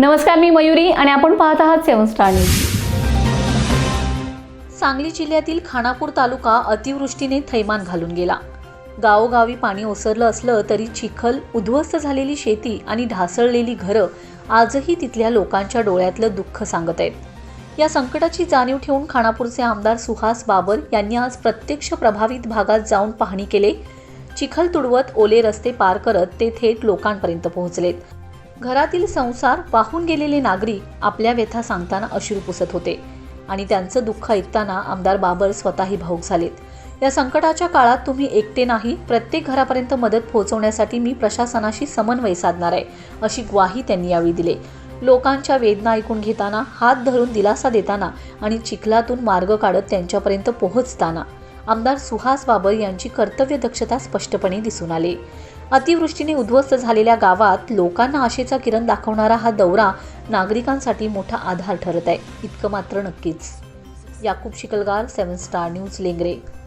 नमस्कार मी मयुरी आणि आपण पाहत आहात सेवन स्टार न्यूज. सांगली जिल्ह्यातील खानापूर तालुका अतिवृष्टीने थैमान घालून गेला. गावोगावी पाणी ओसरलं असलं तरी चिखल उद्ध्वस्त झालेली शेती आणि ढासळलेली घरं आजही तिथल्या लोकांच्या डोळ्यातलं दुःख सांगत आहेत. या संकटाची जाणीव ठेवून खानापूरचे आमदार सुहास बाबर यांनी आज प्रत्यक्ष प्रभावित भागात जाऊन पाहणी केले. चिखल तुडवत ओले रस्ते पार करत ते थेट लोकांपर्यंत पोहोचलेत. घरातील संसार वाहून गेलेले नागरिक आपल्या व्यथा सांगताना अश्रू पुसत होते. आणि त्यांचं दुःख ऐकताना आमदार बाबर स्वतःही भाऊक झालेत. या संकटाच्या काळात तुम्ही एकटे नाही प्रत्येक घरापर्यंत मदत पोहोचवण्यासाठी मी प्रशासनाशी समन्वय साधणार आहे अशी ग्वाही त्यांनी यावेळी दिली. लोकांच्या वेदना ऐकून घेताना हात धरून दिलासा देताना आणि चिखलातून मार्ग काढत त्यांच्यापर्यंत पोहोचताना. आमदार सुहास बाबर यांची कर्तव्य दक्षता स्पष्टपणे दिसून आली. अतिवृष्टीने उद्ध्वस्त झालेल्या गावात लोकांना आशेचा किरण दाखवणारा हा दौरा नागरिकांसाठी मोठा आधार ठरत आहे. इतकं मात्र नक्कीच. Yakub Shikalgar seven star news Lengre.